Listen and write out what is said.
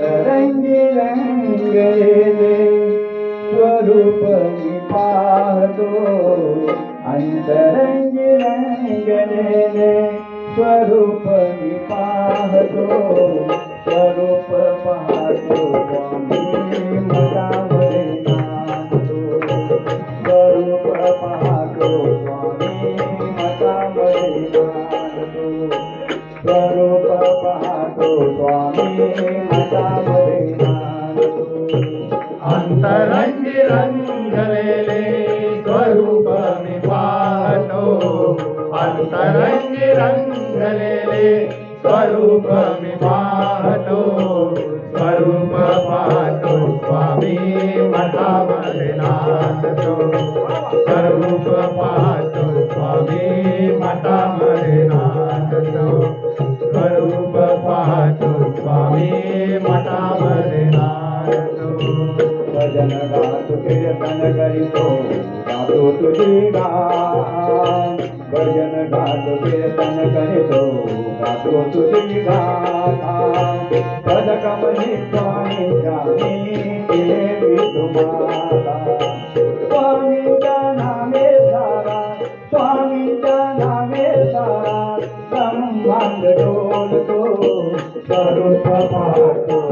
रंगी रंगले स्वरूप मी पाहतो. अंतरंगी रंगलेले स्वरूप मी पाहतो. स्वरूप पाहतो स्वामी मनामध्ये नांदतो स्वरूप पाहतो स्वामी मनामध्ये नांदतो स्वरूप पाहतो स्वामी अंतरंगी रंगलेले स्वरूप मी पाहतो अंतरंगी रंगलेले स्वरूप मी पाहतो स्वरूप पाहतो स्वामी मठामध्ये नांदतो स्वरूप पाहतो स्वामी मठामध्ये नांदतो स्वरूप पाहतो स्वामी मठामध्ये नांदतो भजन गातो कीर्तन करीतो गातो तुझी गान भजन गातो कीर्तन करीतो गातो तुझी गान पद कमली स्वामी स्वामी देवी तुम्हाला स्वामीच्या नामे सारा स्वामीच्या नामे सारा संबंध डोलतो सर्व पाहतो